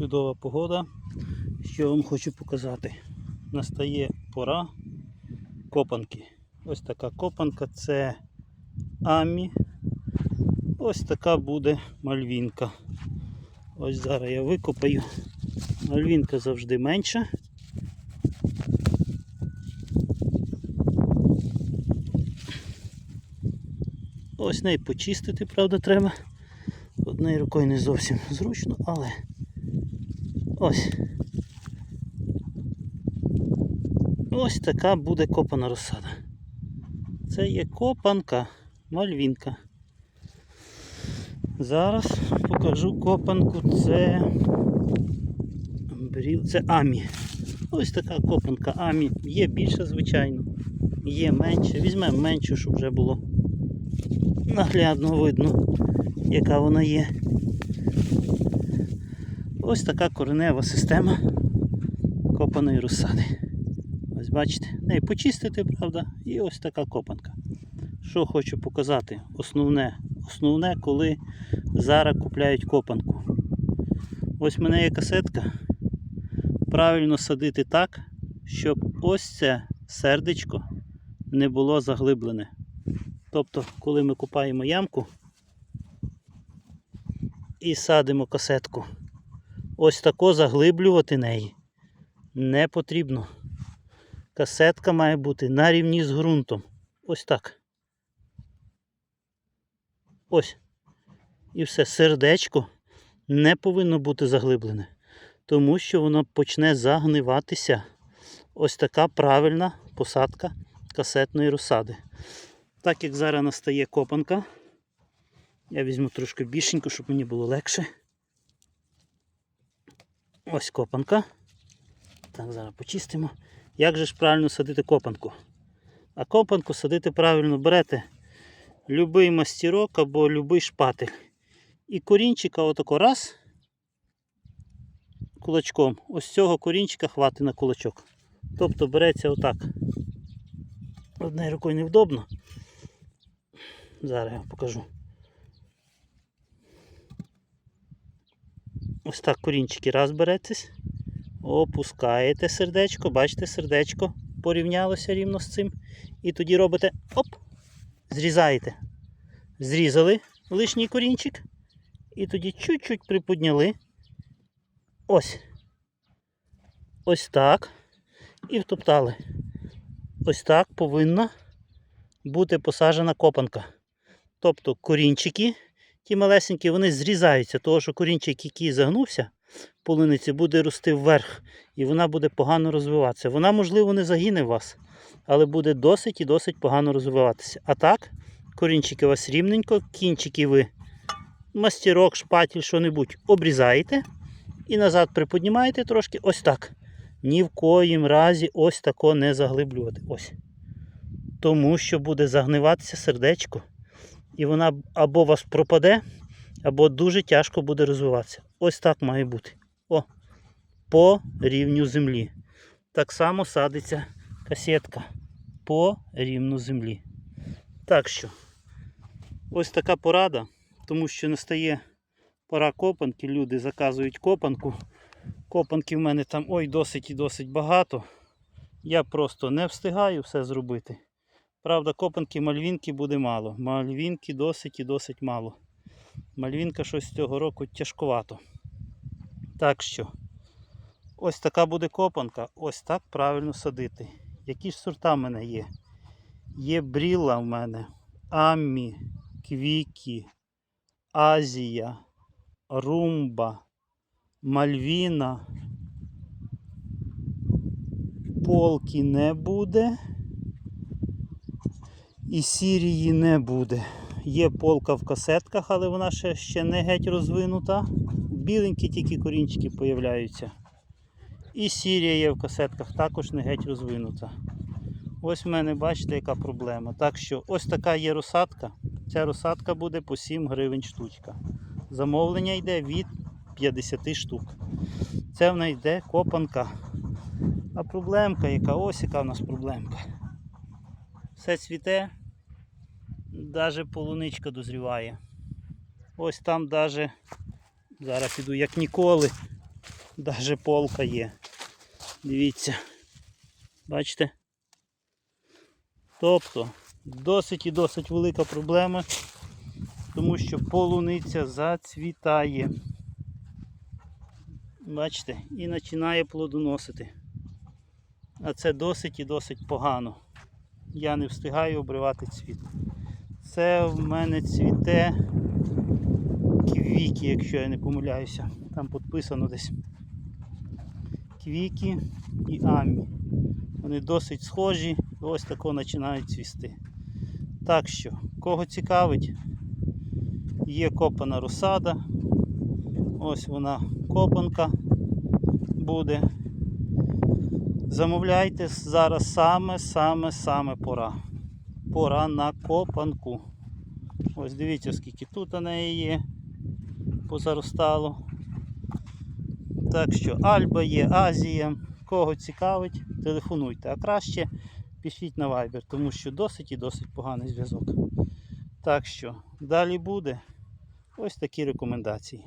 Чудова погода. Що вам хочу показати? Настає пора копанки. Ось така копанка це амі. Ось така буде мальвінка. Ось зараз я викопаю. Мальвінка завжди менша. Ось неї почистити, правда, треба. Однією рукою не зовсім зручно, але ось. Ось така буде копана розсада. Це є копанка, мальвінка. Зараз покажу копанку. Це це амі. Ось така копанка амі. Є більше, звичайно, є менше. Візьмемо меншу, щоб вже було наглядно видно, яка вона є. Ось така коренева система копаної розсади. Ось бачите, неї почистити, правда, і ось така копанка. Що хочу показати? Основне, основне, коли зараз купляють копанку. Ось мене є касетка. Правильно садити так, щоб ось це сердечко не було заглиблене. Тобто, коли ми купаємо ямку і садимо касетку, ось тако заглиблювати неї не потрібно. Касетка має бути на рівні з ґрунтом. Ось так. Ось. І все сердечко не повинно бути заглиблене, тому що воно почне загниватися. Ось така правильна посадка касетної розсади. Так як зараз настає копанка, я візьму трошки більшеньку, щоб мені було легше. Ось копанка. Так, зараз почистимо. Як же ж правильно садити копанку? А копанку садити правильно берете любий мастірок або любий шпатель. І корінчика отако раз кулачком. Ось цього корінчика хватить на кулачок. Тобто береться отак. Однією рукою невдобно. Зараз я вам покажу. Ось так корінчики раз беретесь. Опускаєте сердечко, бачите, сердечко порівнялося рівно з цим. І тоді робите оп! Зрізаєте. Зрізали лишній корінчик. І тоді чуть-чуть приподняли. Ось. Ось так. І втоптали. Ось так повинна бути посаджена копанка. Тобто корінчики, ті малесенькі, вони зрізаються, тому що корінчик, який загнувся, полуниці буде рости вверх і вона буде погано розвиватися. Вона, можливо, не загине вас, але буде досить і досить погано розвиватися. А так, корінчики у вас рівненько, кінчики ви мастерок, шпатель, що-небудь обрізаєте і назад приподнімаєте трошки ось так. Ні в коїм разі ось тако не заглиблювати. Ось. Тому що буде загниватися сердечко. І вона або вас пропаде, або дуже тяжко буде розвиватися. Ось так має бути. О, по рівню землі. Так само садиться касетка по рівню землі. Так що, ось така порада, тому що настає пора копанки, люди заказують копанку. Копанки в мене там ой досить і досить багато. Я просто не встигаю все зробити. Правда, копанки мальвінки буде мало. Мальвінки досить і досить мало. Мальвінка щось цього року тяжковато. Так що, ось така буде копанка, ось так правильно садити. Які ж сорта в мене є? Є бріла в мене, Аммі, Квікі, Азія, Румба, Мальвіна. Полки не буде. І сірії не буде. Є полка в касетках, але вона ще, ще не геть розвинута. Біленькі тільки корінчики появляються. І сірія є в касетках, також не геть розвинута. Ось в мене бачите, яка проблема. Так що ось така є розсадка. Ця розсадка буде по 7 гривень штучка. Замовлення йде від 50 штук. Це в мене йде копанка. А проблемка яка? Ось яка в нас проблемка. Все цвіте, навіть полуничка дозріває. Ось там навіть, зараз іду як ніколи, Даже полка є. Дивіться. Бачите? Тобто досить і досить велика проблема, тому що полуниця зацвітає. Бачите, і починає плодоносити. А це досить і досить погано. Я не встигаю обривати цвіт. Це в мене цвіте квіки, якщо я не помиляюся. Там підписано десь. Квіки і амі. Вони досить схожі, і ось тако починають цвісти. Так що, кого цікавить, є копана розсада. Ось вона копанка буде. Замовляйте зараз саме, саме, саме пора. Пора на копанку. Ось дивіться, скільки тут у неї є. Позаростало. Так що Альба є, Азія. Кого цікавить, телефонуйте. А краще пишіть на Viber, тому що досить і досить поганий зв'язок. Так що, далі буде ось такі рекомендації.